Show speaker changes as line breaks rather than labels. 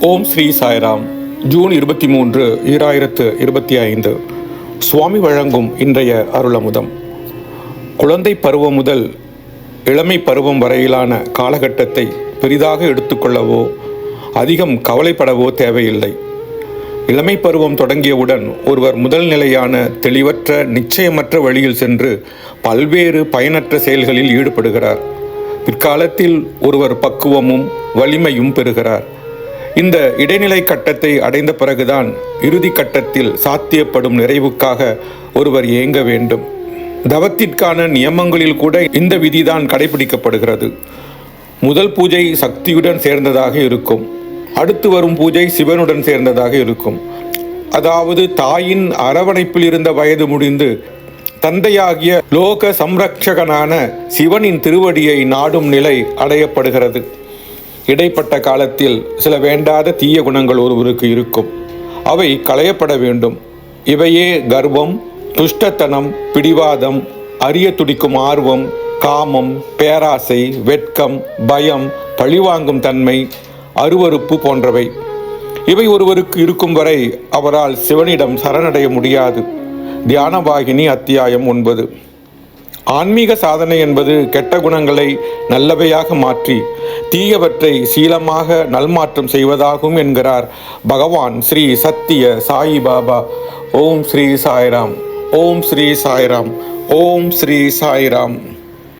ஓம் Sri Sairam. June இருபத்தி மூன்று ஈராயிரத்து இருபத்தி ஐந்து. சுவாமி வழங்கும் இன்றைய அருளமுதம். குழந்தை பருவம் முதல் இளமை பருவம் வரையிலான காலகட்டத்தை பெரிதாக எடுத்துக்கொள்ளவோ அதிகம் கவலைப்படவோ தேவையில்லை. இளமை பருவம் தொடங்கியவுடன் ஒருவர் முதல் நிலையான தெளிவற்ற நிச்சயமற்ற வழியில் சென்று பல்வேறு பயனற்ற செயல்களில் ஈடுபடுகிறார். பிற்காலத்தில் ஒருவர் பக்குவமும் வலிமையும் பெறுகிறார். இந்த இடைநிலை கட்டத்தை அடைந்த பிறகுதான் இறுதி கட்டத்தில் சாத்தியப்படும் நிறைவுக்காக ஒருவர் இயங்க வேண்டும். தவத்திற்கான நியமங்களில் கூட இந்த விதிதான் கடைபிடிக்கப்படுகிறது. முதல் பூஜை சக்தியுடன் சேர்ந்ததாக இருக்கும். அடுத்து வரும் பூஜை சிவனுடன் சேர்ந்ததாக இருக்கும். அதாவது தாயின் அரவணைப்பில் இருந்த வயது முடிந்து தந்தையாகிய லோக சம்ரக்ஷகனான சிவனின் திருவடியை நாடும் நிலை அடையப்படுகிறது. இடைப்பட்ட காலத்தில் சில வேண்டாத தீய குணங்கள் ஒருவருக்கு இருக்கும். அவை களையப்பட வேண்டும். இவையே கர்வம் துஷ்டத்தனம் பிடிவாதம் அறிய துடிக்கும் ஆர்வம் காமம் பேராசை வெட்கம் பயம் பழிவாங்கும் தன்மை அருவருப்பு போன்றவை. இவை ஒருவருக்கு இருக்கும் வரை அவரால் சிவனிடம் சரணடைய முடியாது. தியானவாகினி அத்தியாயம் ஒன்பது. ஆன்மீக சாதனை என்பது கெட்ட குணங்களை நல்லவையாக மாற்றி தீயவற்றை சீலமாக நல்மாற்றம் செய்வதாகும் என்கிறார் பகவான் ஸ்ரீ சத்திய சாயி பாபா. ஓம் ஸ்ரீ சாய்ராம். ஓம் ஸ்ரீ சாய்ராம். ஓம் ஸ்ரீ சாய்ராம்.